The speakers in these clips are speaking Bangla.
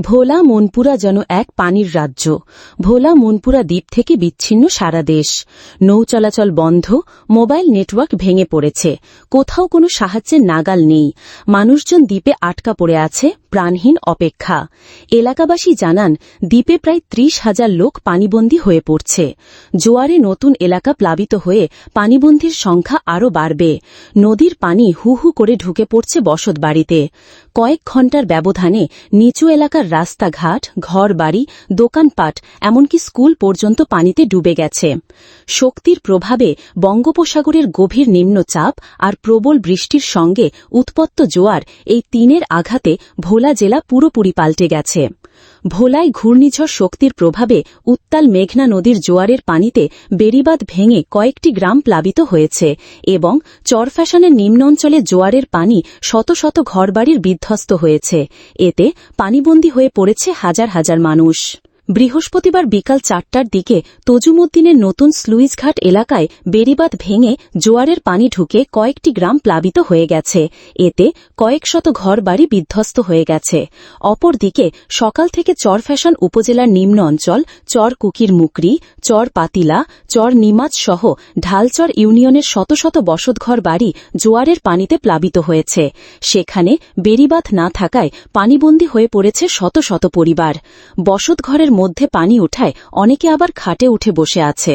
ভোলা মনপুরা যেন এক পানির রাজ্য। ভোলা মনপুরা দ্বীপ থেকে বিচ্ছিন্ন সারা দেশ। নৌ চলাচল বন্ধ, মোবাইল নেটওয়ার্ক ভেঙে পড়েছে। কোথাও কোনো সাহায্যের নাগাল নেই। মানুষজন দ্বীপে আটকা পড়ে আছে প্রাণহীন অপেক্ষা। এলাকাবাসী জানান, দ্বীপে প্রায় ত্রিশ হাজার লোক পানিবন্দী হয়ে পড়ছে। জোয়ারে নতুন এলাকা প্লাবিত হয়ে পানিবন্দির সংখ্যা আরও বাড়বে। নদীর পানি হু হু করে ঢুকে পড়ছে বসতবাড়িতে। কয়েক ঘণ্টার ব্যবধানে নিচু এলাকার রাস্তাঘাট, ঘরবাড়ি, দোকানপাট, এমনকি স্কুল পর্যন্ত পানিতে ডুবে গেছে। শক্তির প্রভাবে বঙ্গোপসাগরের গভীর নিম্নচাপ আর প্রবল বৃষ্টির সঙ্গে উৎপত্ত জোয়ার এই তিনের আঘাতে ভোলা জেলা পুরোপুরি পাল্টে গেছে। ভোলায় ঘূর্ণিঝড় শক্তির প্রভাবে উত্তাল মেঘনা নদীর জোয়ারের পানিতে বেড়িবাঁধ ভেঙে কয়েকটি গ্রাম প্লাবিত হয়েছে এবং চরফ্যাশনের নিম্ন অঞ্চলে জোয়ারের পানি শত শত ঘরবাড়ির বিধ্বস্ত হয়েছে। এতে পানিবন্দী হয়ে পড়েছে হাজার হাজার মানুষ। বৃহস্পতিবার বিকাল চারটার দিকে তজুমুদ্দিনের নতুন স্লুইসঘাট এলাকায় বেড়িবাঁধ ভেঙে জোয়ারের পানি ঢুকে কয়েকটি গ্রাম প্লাবিত হয়ে গেছে। এতে কয়েক শত ঘরবাড়ি বিধ্বস্ত হয়ে গেছে। অপরদিকে সকাল থেকে চরফ্যাশন উপজেলার নিম্ন অঞ্চল, চর কুকির মুকরি, চর পাতিলা, চর নিমাজ সহ ঢালচর ইউনিয়নের শত শত বসতঘর বাড়ি জোয়ারের পানিতে প্লাবিত হয়েছে। সেখানে বেড়িবাঁধ না থাকায় পানিবন্দী হয়ে পড়েছে শত শত পরিবার। বসতঘরের মধ্যে পানি উঠায় অনেকে আবার খাটে উঠে বসে আছে।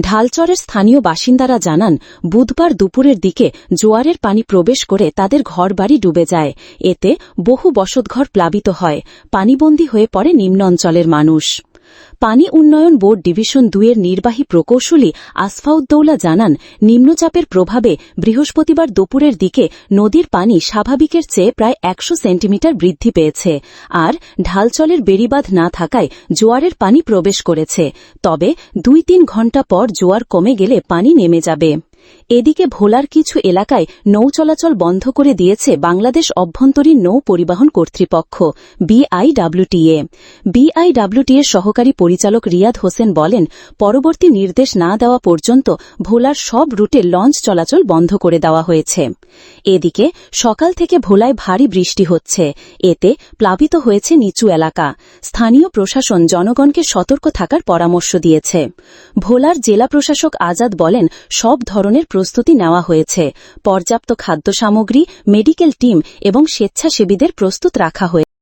ঢালচরের স্থানীয় বাসিন্দারা জানান, বুধবার দুপুরের দিকে জোয়ারের পানি প্রবেশ করে তাদের ঘরবাড়ি ডুবে যায়। এতে বহু বসতঘর প্লাবিত হয়। পানিবন্দী হয়ে পড়ে নিম্ন অঞ্চলের মানুষ। পানি উন্নয়ন বোর্ড ডিভিশন দুইয়ের নির্বাহী প্রকৌশলী আসফাউদ্দৌলা জানান, নিম্নচাপের প্রভাবে বৃহস্পতিবার দুপুরের দিকে নদীর পানি স্বাভাবিকের চেয়ে প্রায় একশো সেন্টিমিটার বৃদ্ধি পেয়েছে আর ঢালচলের বেড়িবাঁধ না থাকায় জোয়ারের পানি প্রবেশ করেছে। তবে দুই তিন ঘণ্টা পর জোয়ার কমে গেলে পানি নেমে যাবে। এদিকে ভোলার কিছু এলাকায় নৌ চলাচল বন্ধ করে দিয়েছে বাংলাদেশ অভ্যন্তরীণ নৌ পরিবহন কর্তৃপক্ষ, বিআইডব্লিউটিএ। বিআইডব্লিউটিএ সহকারী পরিচালক রিয়াদ হোসেন বলেন, পরবর্তী নির্দেশ না দেওয়া পর্যন্ত ভোলার সব রুটে লঞ্চ চলাচল বন্ধ করে দেওয়া হয়েছে। এদিকে সকাল থেকে ভোলায় ভারী বৃষ্টি হচ্ছে। এতে প্লাবিত হয়েছে নিচু এলাকা। স্থানীয় প্রশাসন জনগণকে সতর্ক থাকার পরামর্শ দিয়েছে। ভোলার জেলা প্রশাসক আজাদ বলেন, সব ধরনের প্রস্তুতি নেওয়া হয়েছে। পর্যাপ্ত খাদ্য সামগ্রী মেডিকেল টিম এবং স্বেচ্ছাসেবীদের প্রস্তুত রাখা হয়েছে।